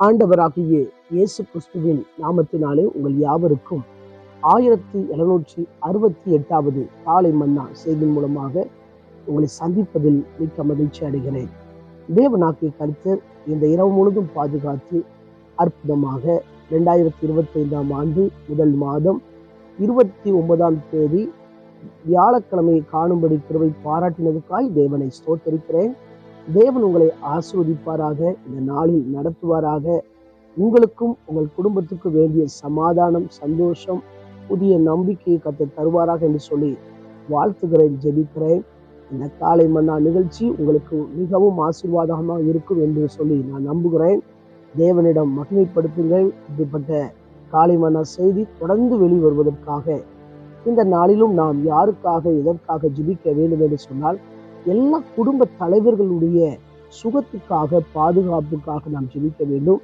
ஆண்டவராகிய இயேசு கிறிஸ்துவின் நாமத்தினாலே உங்கள் யாவருக்கும் ஆயிரத்தி எழுநூற்றி அறுபத்தி எட்டாவது காலை மன்னா செய்தியின் மூலமாக உங்களை சந்திப்பதில் மிக்க மகிழ்ச்சி அடைகிறேன். தேவனாக்கிய கருத்தர் இந்த இரவு முழுதும் பாதுகாத்து அற்புதமாக ரெண்டாயிரத்தி இருபத்தி ஐந்தாம் ஆண்டு முதல் மாதம் இருபத்தி ஒன்பதாம் தேதி வியாழக்கிழமையை காணும்படி கிருவை பாராட்டினதுக்காய் தேவனை ஸ்தோத்தரிக்கிறேன். தேவன் உங்களை ஆசீர்வதிப்பாராக இந்த நாளில் நடத்துவாராக. உங்களுக்கும் உங்கள் குடும்பத்துக்கு வேண்டிய சமாதானம் சந்தோஷம் புதிய நம்பிக்கையை கற்று தருவாராக என்று சொல்லி வாழ்த்துகிறேன் ஜெபிக்கிறேன். இந்த காலை மன்னா நிகழ்ச்சி உங்களுக்கு மிகவும் ஆசீர்வாதமாக இருக்கும் என்று சொல்லி நான் நம்புகிறேன். தேவனிடம் மகிமைப்படுத்துங்கள். இப்படிப்பட்ட காலை மன்னா செய்தி தொடர்ந்து வெளிவருவதற்காக இந்த நாளிலும் நாம் யாருக்காக எதற்காக ஜெபிக்க வேண்டும் என்று சொன்னால் எல்லா குடும்ப தலைவர்களுடைய சுகத்துக்காக பாதுகாப்புக்காக நாம் ஜெபிக்க வேண்டும்.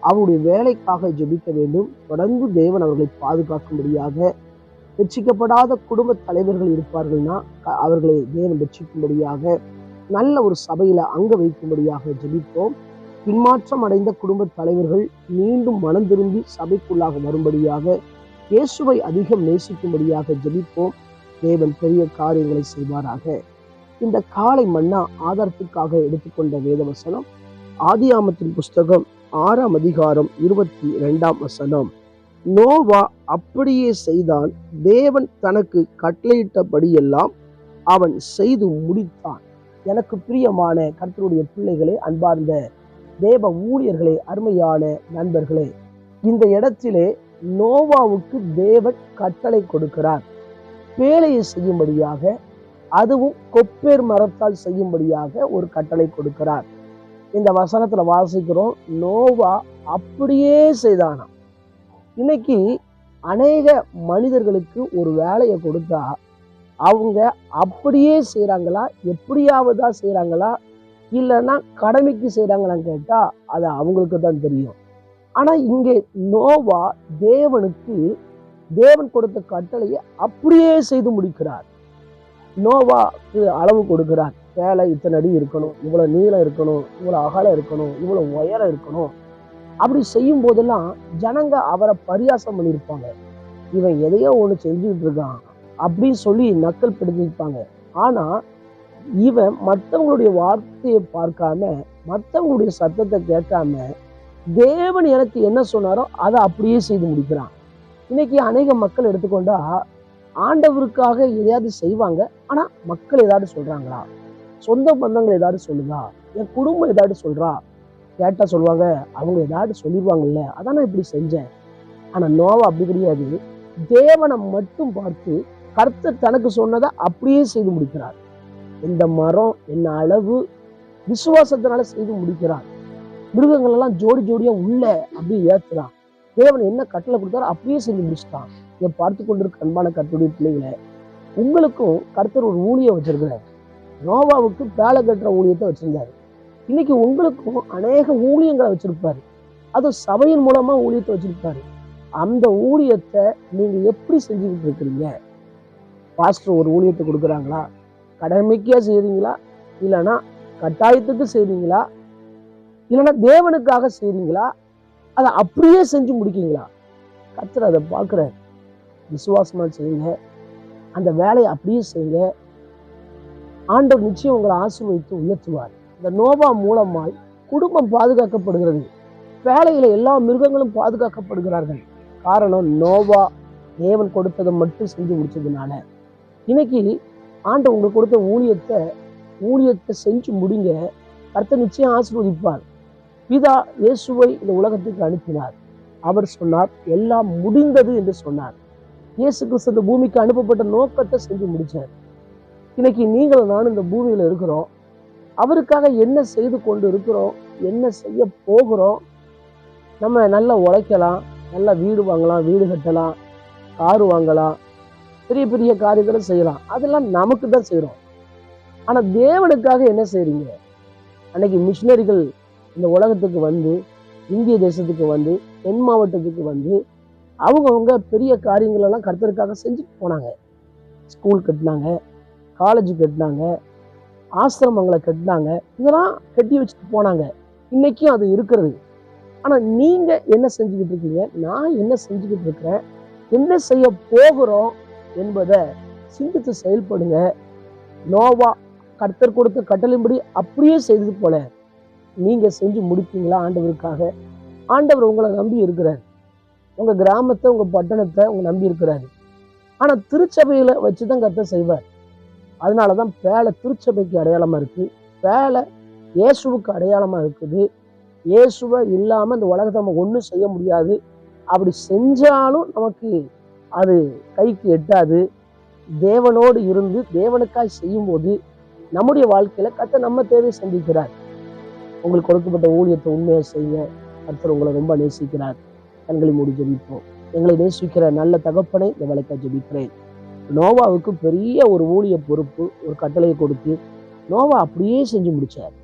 அவருடைய வேலைக்காக ஜெபிக்க வேண்டும். தொடர்ந்து தேவன் அவர்களை பாதுகாக்கும்படியாக. ரட்சிக்கப்படாத குடும்ப தலைவர்கள் இருப்பார்கள்னா க- அவர்களை தேவன் ரட்சிக்கும்படியாக நல்ல ஒரு சபையில அங்க வைக்கும்படியாக ஜெபிப்போம் பின்மாற்றம் அடைந்த குடும்ப தலைவர்கள் மீண்டும் மனம் திரும்பி சபைக்குள்ளாக வரும்படியாக இயேசுவை அதிகம் நேசிக்கும்படியாக ஜெபிப்போம். தேவன் பெரிய காரியங்களை செய்வாராக. இந்த காலை மன்னா ஆதாரத்துக்காக எடுத்துக்கொண்ட வேதவசனம் ஆதியாமத்தின் புஸ்தகம் ஆறாம் அதிகாரம் இருபத்தி இரண்டாம் வசனம். நோவா அப்படியே செய்தான் தேவன் தனக்கு கட்டளையிட்டபடியெல்லாம் அவன் செய்து முடித்தான். எனக்கு பிரியமான கர்த்தருடைய பிள்ளைகளே அன்பார்ந்த தேவ ஊழியர்களே அருமையான நண்பர்களே இந்த இடத்திலே நோவாவுக்கு தேவன் கட்டளை கொடுக்கிறார். வேலையை செய்யும்படியாக அதுவும் கொப்பேர் மரத்தால் செய்யும்படியாக ஒரு கட்டளை கொடுக்கிறார். இந்த வசனத்துல வாசிக்கிறோம் நோவா அப்படியே செய்தானாம். இன்னைக்கு அநேக மனிதர்களுக்கு ஒரு வேலையை கொடுத்தா அவங்க அப்படியே செய்கிறாங்களா எப்படியாவதா செய்கிறாங்களா இல்லைன்னா கடமைக்கு செய்கிறாங்களான்னு கேட்டால் அது அவங்களுக்கு தான் தெரியும். ஆனால் இங்கே நோவா தேவனுக்கு தேவன் கொடுத்த கட்டளையை அப்படியே செய்து முடிக்கிறார். நோவாக்கு அளவு கொடுக்குறார். சேலை இத்தனை அடி இருக்கணும் இவ்வளோ நீளம் இருக்கணும் இவ்வளோ அகலம் இருக்கணும் இவ்வளோ உயரம் இருக்கணும். அப்படி செய்யும் போதெல்லாம் ஜனங்க அவரை பரியாசம் பண்ணியிருப்பாங்க. இவன் எதையோ ஒன்று செஞ்சுக்கிட்டு இருக்கான் அப்படின்னு சொல்லி நக்கல் பிடிச்சிருப்பாங்க. ஆனா இவன் மற்றவங்களுடைய வார்த்தையை பார்க்காம மற்றவங்களுடைய சத்தத்தை கேட்காம தேவன் எனக்கு என்ன சொன்னாரோ அதை அப்படியே செய்து முடிக்கிறான். இன்னைக்கு அநேக மக்கள் எடுத்துக்கொண்டா ஆண்டவருக்காக எதையாவது செய்வாங்க. ஆனா மக்கள் ஏதாவது சொல்றாங்களா? சொந்த பந்தங்கள் ஏதாவது சொல்லுதா? என் குடும்பம் ஏதாவது சொல்றா? கேட்டா சொல்லுவாங்க. அவங்க ஏதாவது சொல்லிடுவாங்கல்ல அதான் நான் இப்படி செஞ்சேன். ஆனா நோவா அப்படி கிடையாது. தேவனை மட்டும் பார்த்து கர்த்தர் தனக்கு சொன்னதை அப்படியே செய்து முடிக்கிறார். இந்த மரம் என்ன அளவு விசுவாசத்தினால செய்து முடிக்கிறார். மிருகங்கள் எல்லாம் ஜோடி ஜோடியா உள்ள அப்படியே ஏத்துறான். தேவன் என்ன கட்டளை கொடுத்தாரோ அப்படியே செஞ்சு முடிச்சிட்டான். இதை பார்த்து கொண்டிருக்க அன்பான கத்துடைய பிள்ளைகளை உங்களுக்கும் கர்த்தர் ஒரு ஊழியம் வச்சிருக்கிறார். நோவாவுக்கு பேலை கட்டுற ஊழியத்தை வச்சிருந்தாரு. இன்னைக்கு உங்களுக்கும் அநேக ஊழியங்களை வச்சிருப்பாரு. அதுவும் சபையின் மூலமா ஊழியத்தை வச்சிருப்பாரு. அந்த ஊழியத்தை நீங்க எப்படி செஞ்சுக்கிட்டு இருக்கிறீங்க? பாஸ்டர் ஒரு ஊழியத்தை கொடுக்குறாங்களா? கடமைக்கியா செய்றீங்களா? இல்லைன்னா கட்டாயத்துக்கு செய்றீங்களா? இல்லைன்னா தேவனுக்காக செய்றீங்களா? அதை அப்படியே செஞ்சு முடிக்கீங்களா கர்த்தர் அதை பார்க்குறாரு. விசுவாசமா செய்யுங்க. அந்த வேலையை அப்படியே செய்யுங்க. ஆண்டவர் நிச்சயம் உங்களை ஆசீர்வதித்து உயர்த்துவார். இந்த நோவா மூலமாய் குடும்பம் பாதுகாக்கப்படுகிறது. வேலையில எல்லா மிருகங்களும் பாதுகாக்கப்படுகிறார்கள். காரணம் நோவா தேவன் கொடுத்ததை மட்டும் செஞ்சு முடிச்சதுனால. இன்னைக்கு ஆண்டவர் உங்களுக்கு கொடுத்த ஊழியத்தை ஊழியத்தை செஞ்சு முடிங்க. கர்த்தர் நிச்சயம் ஆசீர்வதிப்பார். பிதா இயேசுவை இந்த உலகத்துக்கு அனுப்பினார். அவர் சொன்னார் எல்லாம் முடிந்தது என்று சொன்னார். இயேசு கிறிஸ்து இந்த பூமிக்கு அனுப்பப்பட்ட நோக்கத்தை செஞ்சு முடித்தார் இன்னைக்கு நீங்களும் நானும் இந்த பூமியில் இருக்கிறோம். அவருக்காக என்ன செய்து கொண்டு இருக்கிறோம்? என்ன செய்ய போகிறோம்? நம்ம நல்லா உழைக்கலாம் நல்லா வீடு வாங்கலாம் வீடு கட்டலாம் காரு வாங்கலாம் பெரிய பெரிய காரியங்களை செய்யலாம். அதெல்லாம் நமக்கு தான் செய்கிறோம் ஆனால் தேவனுக்காக என்ன செய்கிறீங்க அன்னைக்கு மிஷினரிகள் இந்த உலகத்துக்கு வந்து இந்திய தேசத்துக்கு வந்து தென் மாவட்டத்துக்கு வந்து அவங்கவுங்க பெரிய காரியங்களெல்லாம் கருத்தருக்காக செஞ்சுட்டு போனாங்க. ஸ்கூல் கட்டினாங்க காலேஜ் கட்டினாங்க ஆசிரமங்களை கட்டினாங்க இதெல்லாம் கட்டி வச்சுட்டு போனாங்க. இன்றைக்கும் அது இருக்கிறது. ஆனால் நீங்கள் என்ன செஞ்சுக்கிட்டு இருக்கீங்க? நான் என்ன செஞ்சுக்கிட்டு இருக்கிறேன்? என்ன செய்ய போகிறோம் என்பதை சிந்தித்து செயல்படுங்க. நோவா கர்த்தர் கொடுத்த கட்டளைப்படி அப்படியே செய்தது போல நீங்கள் செஞ்சு முடிப்பீங்களா? ஆண்டவருக்காக. ஆண்டவர் உங்களை நம்பி இருக்கிறார். உங்கள் கிராமத்தை உங்கள் பட்டணத்தை உங்க நம்பி இருக்கிறாரு ஆனால் திருச்சபையில் வச்சு தான் கத்தை செய்வார். அதனால தான் பேலை திருச்சபைக்கு அடையாளமாக இருக்குது பேலை இயேசுவுக்கு அடையாளமாக இருக்குது. இயேசுவை இல்லாமல் இந்த உலகத்தை நம்ம ஒன்றும் செய்ய முடியாது. அப்படி செஞ்சாலும் நமக்கு அது கைக்கு எட்டாது. தேவனோடு இருந்து தேவனுக்காய் செய்யும்போது நம்முடைய வாழ்க்கையில் கத்த நம்ம தேவை சந்திக்கிறார். உங்களுக்கு கொடுக்கப்பட்ட ஊழியத்தை உண்மையாக செய்ய கர்த்தர் உங்களை ரொம்ப நேசிக்கிறார். கண்களை மூடி ஜபிப்போம். எங்களை நேசிக்கிற நல்ல தகப்பனை இந்த வேலைக்காக ஜபிக்கிறேன். நோவாவுக்கு பெரிய ஒரு ஊழிய பொறுப்பு ஒரு கட்டளையை கொடுத்து நோவா அப்படியே செஞ்சு முடிச்சார்.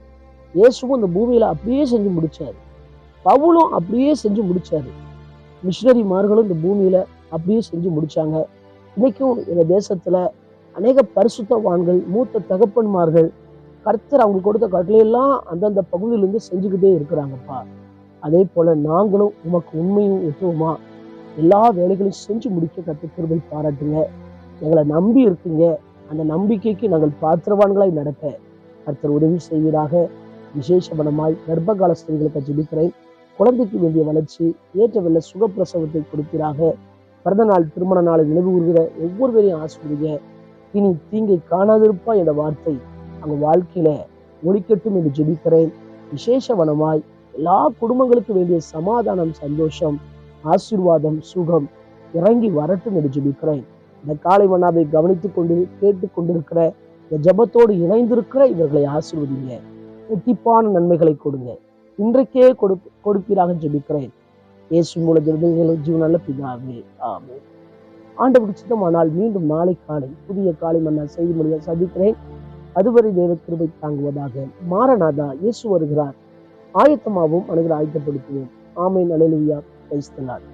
இயேசுவும் இந்த பூமியில அப்படியே செஞ்சு முடிச்சார். பவுலும் அப்படியே செஞ்சு முடிச்சாரு. மிஷினரிமார்களும் இந்த பூமியில அப்படியே செஞ்சு முடிச்சாங்க. இன்னைக்கும் இந்த தேசத்துல அநேக பரிசுத்தவான்கள் மூத்த தகப்பன்மார்கள் கர்த்தர் அவங்களுக்கு கொடுத்த கட்டளையெல்லாம் அந்தந்த பகுதியிலிருந்து செஞ்சுக்கிட்டே இருக்கிறாங்கப்பா. அதே போல நாங்களும் உமக்கு உண்மையும் ஒத்துவமா எல்லா வேலைகளையும் செஞ்சு முடிக்க கத்த பாராட்டுங்க. எங்களை நம்பி இருக்கீங்க. அந்த நம்பிக்கைக்கு நாங்கள் பாத்திரவான்களாய் நடக்க கர்த்தர் உதவி செய்வதாக விசேஷமனமாய் கர்ப்பகால ஸ்திரீகளுக்கு ஜெபிக்கிறேன். குழந்தைக்கு வேண்டிய வளர்ச்சி ஏற்ற சுகப்பிரசவத்தை கொடுப்பீராக. பிறந்த நாள் திருமண நாளை நினைவு கூறுகிற ஒவ்வொருவரையும் ஆசிரியங்க இனி தீங்கை காணாதிருப்பா என்ற வார்த்தை அவங்க வாழ்க்கையில ஒழிக்கட்டும் என்று ஜெபிக்கிறேன். விசேஷவனமாய் எல்லா குடும்பங்களுக்கு வேண்டிய சமாதானம் சந்தோஷம் ஆசீர்வாதம் சுகம் இறங்கி வரட்டும் என்று ஜெபிக்கிறேன். இந்த காலை மன்னாவை கவனித்துக் கொண்டு கேட்டுக் கொண்டிருக்கிற இந்த ஜெபத்தோடு இணைந்திருக்கிற இவர்களை ஆசீர்வதிங்க. ரெட்டிப்பான நன்மைகளை கொடுங்க. இன்றைக்கே கொடு கொடுப்பீராக ஜெபிக்கிறேன். இயேசு மூல ஜெபிகளும் ஜீவனால பிதாவே. ஆமே ஆண்டவருக்கு சித்தமானால் மீண்டும் நாளை காலை புதிய காலை மன்னா செய்தி மொழியை சந்திக்கிறேன். அதுவரை தேவ கிருபை தாங்குவதாக மாரநாதா இயேசு வருகிறார். ஆயத்தமாகவும் அணுகிற ஆயத்தப்படுத்துவோம். ஆமை நலலுவியா கிரைஸ்தலால்